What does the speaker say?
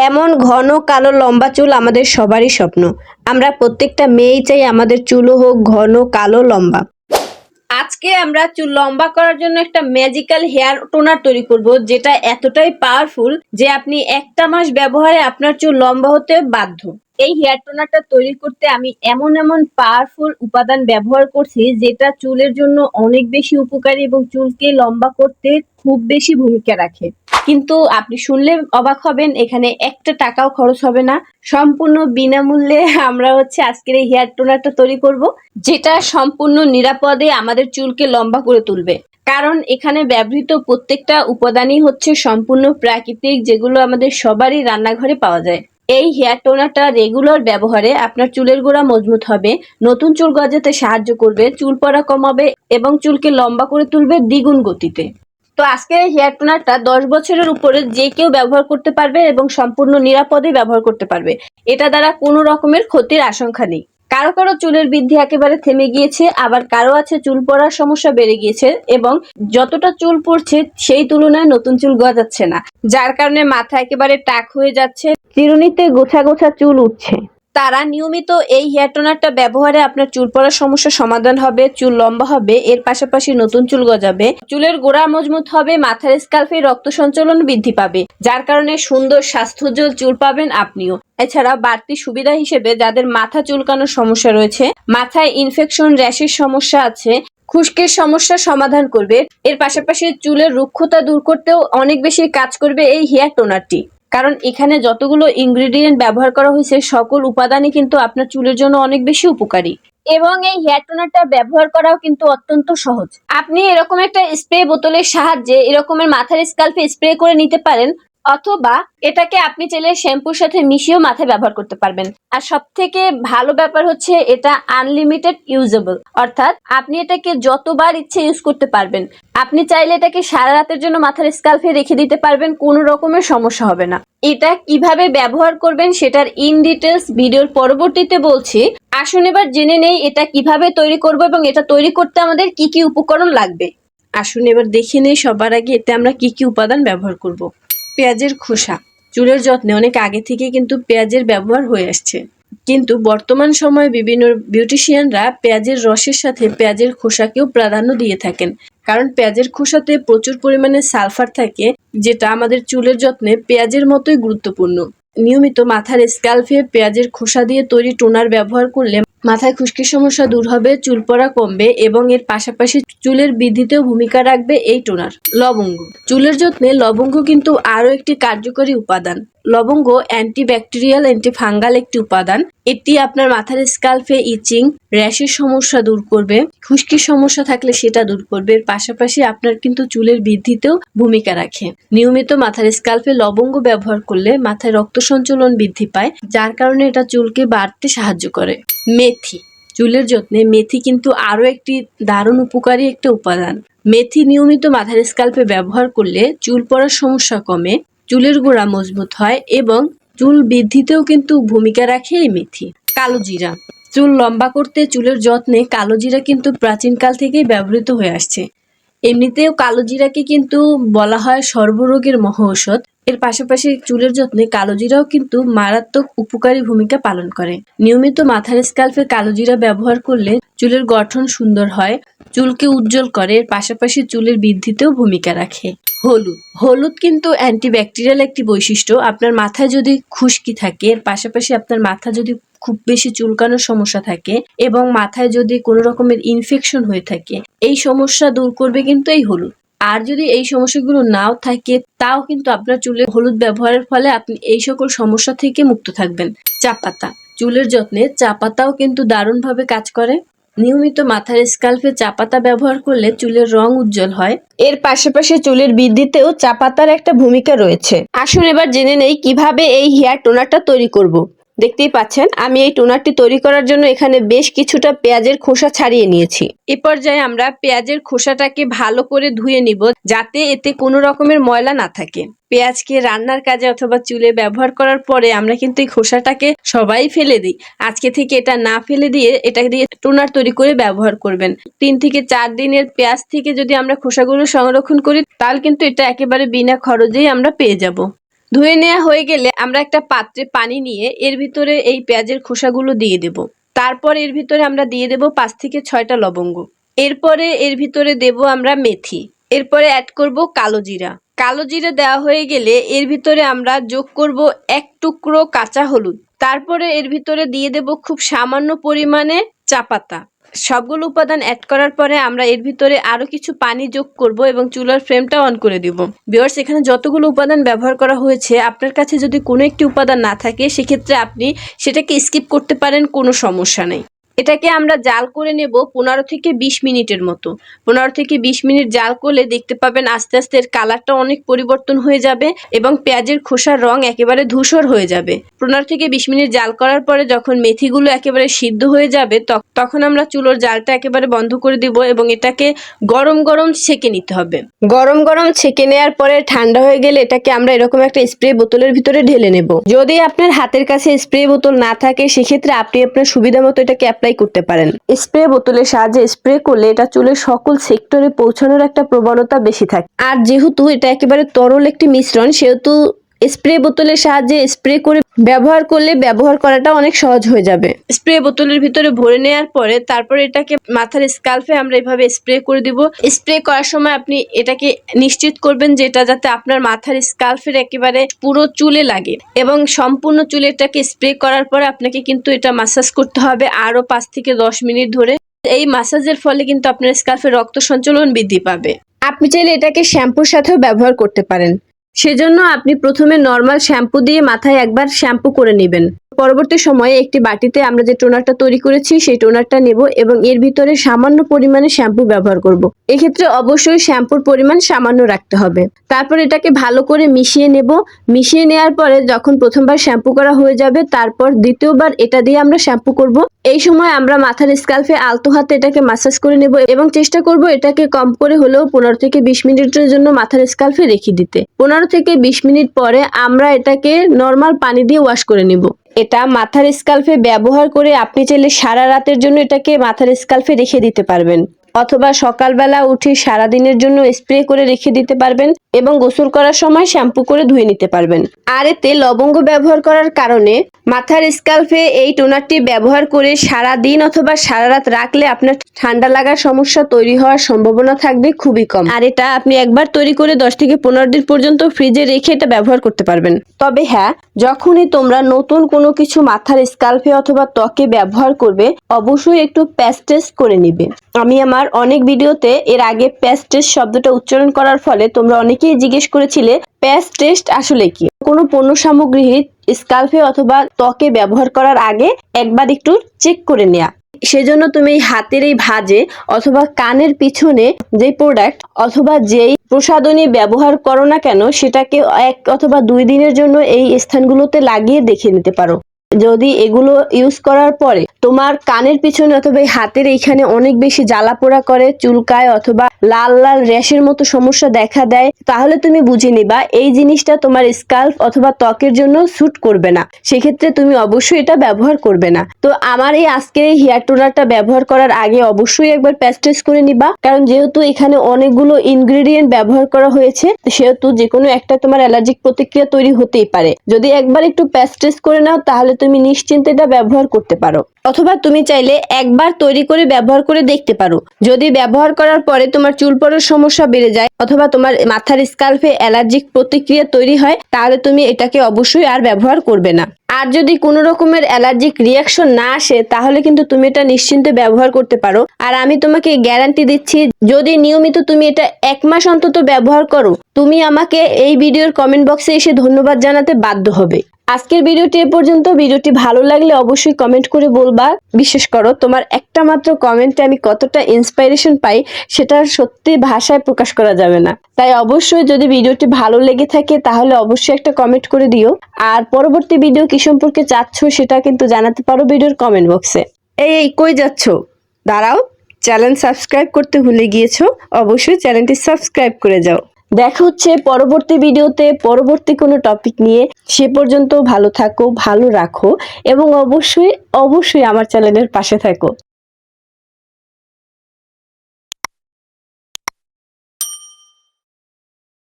এমন ঘন কালো লম্বা চুল আমাদের সবারই স্বপ্ন। আমরা প্রত্যেকটা মেয়েই চাই আমাদের চুলও হোক ঘন, কালো, লম্বা। আজকে আমরা চুল লম্বা করার জন্য একটা ম্যাজিক্যাল হেয়ার টোনার তৈরি করব, যেটা এতটাই পাওয়ারফুল যে আপনি একটা মাস ব্যবহারে আপনার চুল লম্বা হতে বাধ্য। এই হেয়ার টোনারটা তৈরি করতে আমি এমন এমন পাওয়ারফুল উপাদান ব্যবহার করছি যেটা চুলের জন্য অনেক বেশি উপকারী এবং চুলকে লম্বা করতে খুব বেশি ভূমিকা রাখে। কিন্তু আপনি শুনলে অবাক হবেন, এখানে একটা টাকাও খরচ হবে না। সম্পূর্ণ বিনামূল্যে আমরা হচ্ছে আজকের এই হেয়ার টোনারটা তৈরি করব, যেটা সম্পূর্ণ নিরাপদে আমাদের চুলকে লম্বা করে তুলবে। কারণ এখানে ব্যবহৃত প্রত্যেকটা উপাদানই হচ্ছে সম্পূর্ণ প্রাকৃতিক, যেগুলো আমাদের সবারই রান্নাঘরে পাওয়া যায়। এই হেয়ার টোনারটা রেগুলার ব্যবহারে আপনার চুলের গোড়া মজবুত হবে, নতুন চুল গজাতে সাহায্য করবে, চুল পড়া কমাবে এবং চুলকে লম্বা করে তুলবে দ্বিগুণ গতিতে। তো আজকের এই হেয়ার টোনারটা দশ বছরের উপরে যে কেউ ব্যবহার করতে পারবে এবং সম্পূর্ণ নিরাপদে ব্যবহার করতে পারবে। এটা দ্বারা কোনো রকমের ক্ষতির আশঙ্কা নেই। কারও কারও চুলের বৃদ্ধি একেবারে থেমে গিয়েছে, আবার কারও আছে চুল পড়ার সমস্যা বেড়ে গিয়েছে এবং যতটা চুল পড়ছে সেই তুলনায় নতুন চুল গজাচ্ছে না, যার কারণে মাথা একেবারে টাক হয়ে যাচ্ছে। চিরুনিতে গোছা গোছা চুল উঠছে। তারা নিয়মিত এই হেয়ার টোনারটা ব্যবহারে আপনার চুল পড়ার সমস্যা সমাধান হবে, চুল লম্বা হবে, এর পাশাপাশি নতুন চুল গজাবে। চুলের গোড়া মজবুত হবে, মাথার স্কাল্পে রক্ত সঞ্চালন বৃদ্ধি পাবে, যার কারণে সুন্দর স্বাস্থ্যোজ্জ্বল চুল পাবেন আপনিও। এছাড়া বাড়তি সুবিধা হিসেবে যাদের মাথা চুলকানোর সমস্যা রয়েছে, মাথায় ইনফেকশন র্যাশের সমস্যা আছে, খুশকির সমস্যার সমাধান করবে। এর পাশাপাশি চুলের রুক্ষতা দূর করতেও অনেক বেশি কাজ করবে এই হেয়ার টোনারটি। কারণ এখানে যতগুলো ইনগ্রেডিয়েন্ট ব্যবহার করা হয়েছে, সকল উপাদানই কিন্তু আপনার চুলের জন্য অনেক বেশি উপকারী। এবং এই হেয়ার টোনারটা ব্যবহার করাও কিন্তু অত্যন্ত সহজ। আপনি এরকম একটা স্প্রে বোতলের সাহায্যে এরকমের মাথার স্কাল্পে স্প্রে করে নিতে পারেন। অথবা এটাকে আপনি চাইলে শ্যাম্পুর সাথে মিশিয়েও মাথায় ব্যবহার করতে পারবেন। আর সব থেকে ভালো ব্যাপার হচ্ছে এটা আনলিমিটেড ইউজেবল অর্থাৎ আপনি এটাকে যতবার ইচ্ছে ইউজ করতে পারবেন। আপনি চাইলে এটাকে সারা রাতের জন্য মাথার স্কাল্পে রেখে দিতে পারবেন, কোনো রকমের সমস্যা হবে না। এটা কীভাবে ব্যবহার করবেন সেটার ইন ডিটেলস ভিডিওর পরবর্তীতে বলছি। আসুন এবার জেনে নেই এটা কীভাবে তৈরি করব এবং এটা তৈরি করতে আমাদের কি কি উপকরণ লাগবে। আসুন এবার দেখে নেই সবার আগে এতে আমরা কি কি উপাদান ব্যবহার করব। পেঁয়াজের খোসা। চুলের যত্নে অনেক আগে থেকে কিন্তু পেঁয়াজের ব্যবহার হয়ে আসছে। কিন্তু বর্তমান সময়ে বিভিন্ন বিউটিশিয়ানরা পেঁয়াজের রসের সাথে পেঁয়াজের খোসাকেও প্রাধান্য দিয়ে থাকেন। কারণ পেঁয়াজের খোসাতে প্রচুর পরিমাণে সালফার থাকে, যেটা আমাদের চুলের যত্নে পেঁয়াজের মতোই গুরুত্বপূর্ণ। নিয়মিত মাথার স্ক্যাল্পে পেঁয়াজের খোসা দিয়ে তৈরি টোনার ব্যবহার করলে মাথায় খুশকির সমস্যা দূর হবে, চুল পড়া কমবে এবং এর পাশাপাশি চুলের বৃদ্ধিতেও ভূমিকা রাখবে এই টোনার, লবঙ্গ। চুলের যত্নে লবঙ্গ কিন্তু আরও একটি কার্যকরী উপাদান। লবঙ্গ অ্যান্টিব্যাকটেরিয়াল অ্যান্টিফাঙ্গাল একটি উপাদান। এটি আপনার মাথার স্কাল্পে ইচিং র্যাশের সমস্যা দূর করবে। খুশকির সমস্যা থাকলে সেটা দূর করবে। পাশাপাশি আপনার কিন্তু চুলের বৃদ্ধিতেও ভূমিকা রাখে। নিয়মিত মাথার স্কাল্পে লবঙ্গ ব্যবহার করলে মাথায় রক্ত সঞ্চালন বৃদ্ধি পায়, যার কারণে এটা চুলকে বাড়তে সাহায্য করে। মেথি। চুলের যত্নে মেথি কিন্তু আরও একটি দারুণ উপকারী একটা উপাদান। মেথি নিয়মিত মাথার স্কাল্পে ব্যবহার করলে চুল পড়ার সমস্যা কমে চুলের গোড়া মজবুত হয় এবং চুল বৃদ্ধিতেও কিন্তু ভূমিকা রাখে এই মেথি। কালো জিরা। চুল লম্বা করতে চুলের যত্নে কালো জিরা কিন্তু প্রাচীনকাল থেকেই ব্যবহৃত হয়ে আসছে। এমনিতেও কালো জিরাকে কিন্তু বলা হয় সর্বরোগের মহা ঔষধ এর পাশাপাশি চুলের যত্নে কালো জিরাও কিন্তু মারাত্মক উপকারী ভূমিকা পালন করে। নিয়মিত মাথার স্কাল্পে কালো জিরা ব্যবহার করলে চুলের গঠন সুন্দর হয়, চুলকে উজ্জ্বল করে, এর পাশাপাশি চুলের বৃদ্ধিতেও ভূমিকা রাখে। হলুদ। হলুদ কিন্তু অ্যান্টিব্যাকটেরিয়াল একটি বৈশিষ্ট্য। আপনার মাথায় যদি খুশকি থাকে, এর পাশাপাশি আপনার মাথা যদি খুব বেশি চুলকানোর সমস্যা থাকে এবং মাথায় যদি কোনো রকমের ইনফেকশন হয়ে থাকে, এই সমস্যা দূর করবে কিন্তু এই হলুদ। আর যদি এই সমস্যাগুলো নাও থাকে, তাও কিন্তু আপনার চুলে হলুদ ব্যবহারের ফলে আপনি এই সকল সমস্যা থেকে মুক্ত থাকবেন। চা পাতা। চুলের যত্নে চা পাতাও কিন্তু দারুণভাবে কাজ করে। নিয়মিত মাথার স্কাল্পে চা পাতা ব্যবহার করলে চুলের রং উজ্জ্বল হয় এর পাশাপাশি চুলের বৃদ্ধিতেও চা পাতার একটা ভূমিকা রয়েছে আসুন এবার জেনে নেই কীভাবে এই হেয়ার টোনারটা তৈরি করব। দেখতেই পাচ্ছেন, আমি এই টোনারটি তৈরি করার জন্য এখানে বেশ কিছুটা পেঁয়াজের খোসা ছাড়িয়ে নিয়েছি। এ পর্যায়ে আমরা পেঁয়াজের খোসাটাকে ভালো করে ধুয়ে নিব, যাতে এতে কোনো রকমের ময়লা না থাকে। পেঁয়াজকে রান্নার কাজে অথবা চুলে ব্যবহার করার পরে আমরা কিন্তু এই খোসাটাকে সবাই ফেলে দিই। আজকে থেকে এটা না ফেলে দিয়ে এটা দিয়ে টোনার তৈরি করে ব্যবহার করবেন। তিন থেকে চার দিনের পেঁয়াজ থেকে যদি আমরা খোসাগুলো সংরক্ষণ করি, তাহলে কিন্তু এটা একেবারে বিনা খরচেই আমরা পেয়ে যাব। ধুয়ে নেওয়া হয়ে গেলে আমরা একটা পাত্রে পানি নিয়ে এর ভিতরে এই পেঁয়াজের খোসাগুলো দিয়ে দেব। তারপর এর ভিতরে আমরা দিয়ে দেব পাঁচ থেকে ছয়টা লবঙ্গ। এরপরে এর ভিতরে দেব আমরা মেথি। এরপরে অ্যাড করব কালো জিরা। কালো জিরা দেওয়া হয়ে গেলে এর ভিতরে আমরা যোগ করব এক টুকরো কাঁচা হলুদ। তারপরে এর ভিতরে দিয়ে দেব খুব সামান্য পরিমাণে চা পাতা। সবগুলো উপাদান অ্যাড করার পরে আমরা এর ভিতরে আরও কিছু পানি যোগ করব এবং চুলার ফ্লেমটা অন করে দিব। বিয়ার্স এখানে যতগুলো উপাদান ব্যবহার করা হয়েছে, আপনার কাছে যদি কোনো একটি উপাদান না থাকে, সেক্ষেত্রে আপনি সেটাকে স্কিপ করতে পারেন, কোনো সমস্যা নেই। এটাকে আমরা জাল করে নেব পনেরো থেকে বিশ মিনিটের মতো। পনেরো থেকে বিশ মিনিট জাল করলে দেখতে পাবেন আস্তে আস্তে এর কালারটা অনেক পরিবর্তন হয়ে যাবে এবং পেঁয়াজের খোসার রং একেবারে ধূসর হয়ে যাবে। পনেরো থেকে বিশ মিনিট জাল করার পরে যখন মেথিগুলো একেবারে সিদ্ধ হয়ে যাবে, তখ- তখন আমরা চুলোর জালটা একেবারে বন্ধ করে দিব এবং এটাকে গরম গরম ছেঁকে নিতে হবে। গরম গরম ছেঁকে নেওয়ার পরে ঠান্ডা হয়ে গেলে এটাকে আমরা এরকম একটা স্প্রে বোতলের ভিতরে ঢেলে নেব। যদি আপনার হাতের কাছে স্প্রে বোতল না থাকে, সেক্ষেত্রে আপনি আপনার সুবিধা মতো এটাকে অ্যাপ্লাই করতে পারেন। স্প্রে বোতলের সাহায্যে স্প্রে করলে এটা চুলের সকল সেক্টরে পৌঁছানোর একটা প্রবণতা বেশি থাকে। আর যেহেতু এটা একেবারে তরল একটি মিশ্রণ, সেহেতু স্প্রে বোতলের সাহায্যে স্প্রে করে ব্যবহার করলে ব্যবহার করাটা অনেক সহজ হয়ে যাবে। স্প্রে বোতলের ভিতরে ভরে নেওয়ার পরে তারপর এটাকে মাথার স্কাল্পে আমরা এভাবে স্প্রে করে দিব। স্প্রে করার সময় আপনি এটাকে নিশ্চিত করবেন যে এটা যাতে আপনার মাথার স্কাল্পের একেবারে পুরো চুলে লাগে এবং সম্পূর্ণ চুলে এটাকে স্প্রে করার পরে আপনাকে কিন্তু এটা মাসাজ করতে হবে আরও পাঁচ থেকে দশ মিনিট ধরে। এই মাসাজের ফলে কিন্তু আপনার স্কাল্পের রক্ত সঞ্চালন বৃদ্ধি পাবে। আপনি চাইলে এটাকে শ্যাম্পুর সাথেও ব্যবহার করতে পারেন। সেজন্য আপনি প্রথমে নর্মাল শ্যাম্পু দিয়ে মাথায় একবার শ্যাম্পু করে নেবেন। পরবর্তী সময়ে একটি বাটিতে আমরা যে টোনারটা তৈরি করেছি, সেই টোনারটা নেব এবং এর ভিতরে সামান্য পরিমাণে শ্যাম্পু ব্যবহার করব। এক্ষেত্রে অবশ্যই শ্যাম্পুর পরিমাণ সামান্য রাখতে হবে। তারপর এটাকে ভালো করে মিশিয়ে নেব। মিশিয়ে নেওয়ার পরে যখন প্রথমবার শ্যাম্পু করা হয়ে যাবে, তারপর দ্বিতীয়বার এটা দিয়ে আমরা শ্যাম্পু করব। এই সময় আমরা মাথার স্কাল্পে আলতো হাতে এটাকে মাসাজ করে নেব এবং চেষ্টা করব এটাকে কম করে হলেও পনেরো থেকে বিশ মিনিটের জন্য মাথার স্কাল্পে রেখে দিতে। পনেরো থেকে বিশ মিনিট পরে আমরা এটাকে নর্মাল পানি দিয়ে ওয়াশ করে নিব। এটা মাথার স্কাল্পে ব্যবহার করে আপনি চাইলে সারা রাতের জন্য এটাকে মাথার স্কাল্পে রেখে দিতে পারবেন। অথবা সকালবেলা উঠে সারা দিনের জন্য স্প্রে করে রেখে দিতে পারবেন এবং গোসল করার সময় শ্যাম্পু করে ধুয়ে নিতে পারবেন। আর এতে লবঙ্গ ব্যবহার করার কারণে মাথার স্কাল্পে এই টোনারটি ব্যবহার করে সারা দিন অথবা সারা রাত রাখলে আপনার ঠান্ডা লাগার সমস্যা তৈরি হওয়ার সম্ভাবনা থাকবে খুবই কম। আর এটা আপনি একবার তৈরি করে দশ থেকে পনেরো দিন পর্যন্ত ফ্রিজে রেখে এটা ব্যবহার করতে পারবেন। তবে হ্যাঁ যখনই তোমরা নতুন কোনো কিছু মাথার স্কাল্পে অথবা ত্বকে ব্যবহার করবে, অবশ্যই একটু প্যাস্টেস করে নিবে। আমি আমার অনেক ভিডিওতে এর আগে প্যাস্টেস শব্দটা উচ্চারণ করার ফলে তোমরা অনেকেই জিজ্ঞেস করেছিলে প্যাস টেস্ট আসলে কি? কোনো পণ্য সামগ্রী স্কাল্পে অথবা ত্বকে ব্যবহার করার আগে একবার একটু চেক করে নেয়া। সেজন্য তুমি হাতের এই ভাজে অথবা কানের পিছনে যে প্রোডাক্ট অথবা যেই প্রসাদনী ব্যবহার করো না কেন, সেটাকে এক অথবা দুই দিনের জন্য এই স্থানগুলোতে লাগিয়ে দেখে নিতে পারো। যদি এগুলো ইউজ করার পরে তোমার কানের পিছনে অথবা হাতের এইখানে অনেক বেশি জ্বালা পোড়া করে, চুলকায় অথবা লাল লাল র্যাশের মতো সমস্যা দেখা দেয়, তাহলে তুমি বুঝে নিবা এই জিনিসটা তোমার স্কাল্প অথবা ত্বকের জন্য স্যুট করবে না। সেক্ষেত্রে তুমি অবশ্যই এটা ব্যবহার করবে না। তো আমার এই আজকের এই হেয়ার টোনারটা ব্যবহার করার আগে অবশ্যই একবার প্যাস্টেস করে নিবা, কারণ যেহেতু এখানে অনেকগুলো ইনগ্রেডিয়েন্ট ব্যবহার করা হয়েছে, সেহেতু যে কোনো একটা তোমার অ্যালার্জিক প্রতিক্রিয়া তৈরি হতেই পারে। যদি একবার একটু প্যাস্টেস করে নাও, তাহলে তুমি নিশ্চিন্তে এটা ব্যবহার করতে পারো। অথবা তুমি চাইলে একবার তৈরি করে ব্যবহার করে দেখতে পারো। যদি ব্যবহার করার পরে তোমার চুল পড়ার সমস্যা বেড়ে যায় অথবা তোমার মাথার স্কাল্পে অ্যালার্জিক প্রতিক্রিয়া তৈরি হয়, তাহলে তুমি এটাকে অবশ্যই আর ব্যবহার করবে না। আর যদি কোনো রকমের অ্যালার্জিক রিয়াকশন না আসে, তাহলে কিন্তু তুমি এটা নিশ্চিন্তে ব্যবহার করতে পারো। আর আমি তোমাকে গ্যারান্টি দিচ্ছি, যদি নিয়মিত তুমি এটা এক মাস অন্তত ব্যবহার করো, তুমি আমাকে এই ভিডিওর কমেন্ট বক্সে এসে ধন্যবাদ জানাতে বাধ্য হবে। আজকের ভিডিওটি এ পর্যন্ত। ভিডিওটি ভালো লাগলে অবশ্যই কমেন্ট করে বলবা। বিশেষ করো, তোমার একটা মাত্র কমেন্টে আমি কতটা ইন্সপাইরেশন পাই, সেটা সত্যি ভাষায় প্রকাশ করা যাবে না। তাই অবশ্যই যদি ভিডিওটি ভালো লেগে থাকে, তাহলে অবশ্যই একটা কমেন্ট করে দিও। আর পরবর্তী ভিডিও কি সম্পর্কে চাচ্ছ সেটা কিন্তু জানাতে পারো ভিডিওর কমেন্ট বক্সে এই এই কই যাচ্ছ? দাঁড়াও চ্যানেল সাবস্ক্রাইব করতে ভুলে গিয়েছো? অবশ্যই চ্যানেলটি সাবস্ক্রাইব করে যাও। দেখা হচ্ছে পরবর্তী ভিডিওতে পরবর্তী কোনো টপিক নিয়ে। সে পর্যন্ত ভালো থাকো ভালো রাখো এবং অবশ্যই অবশ্যই আমার চ্যানেলের পাশে থাকো।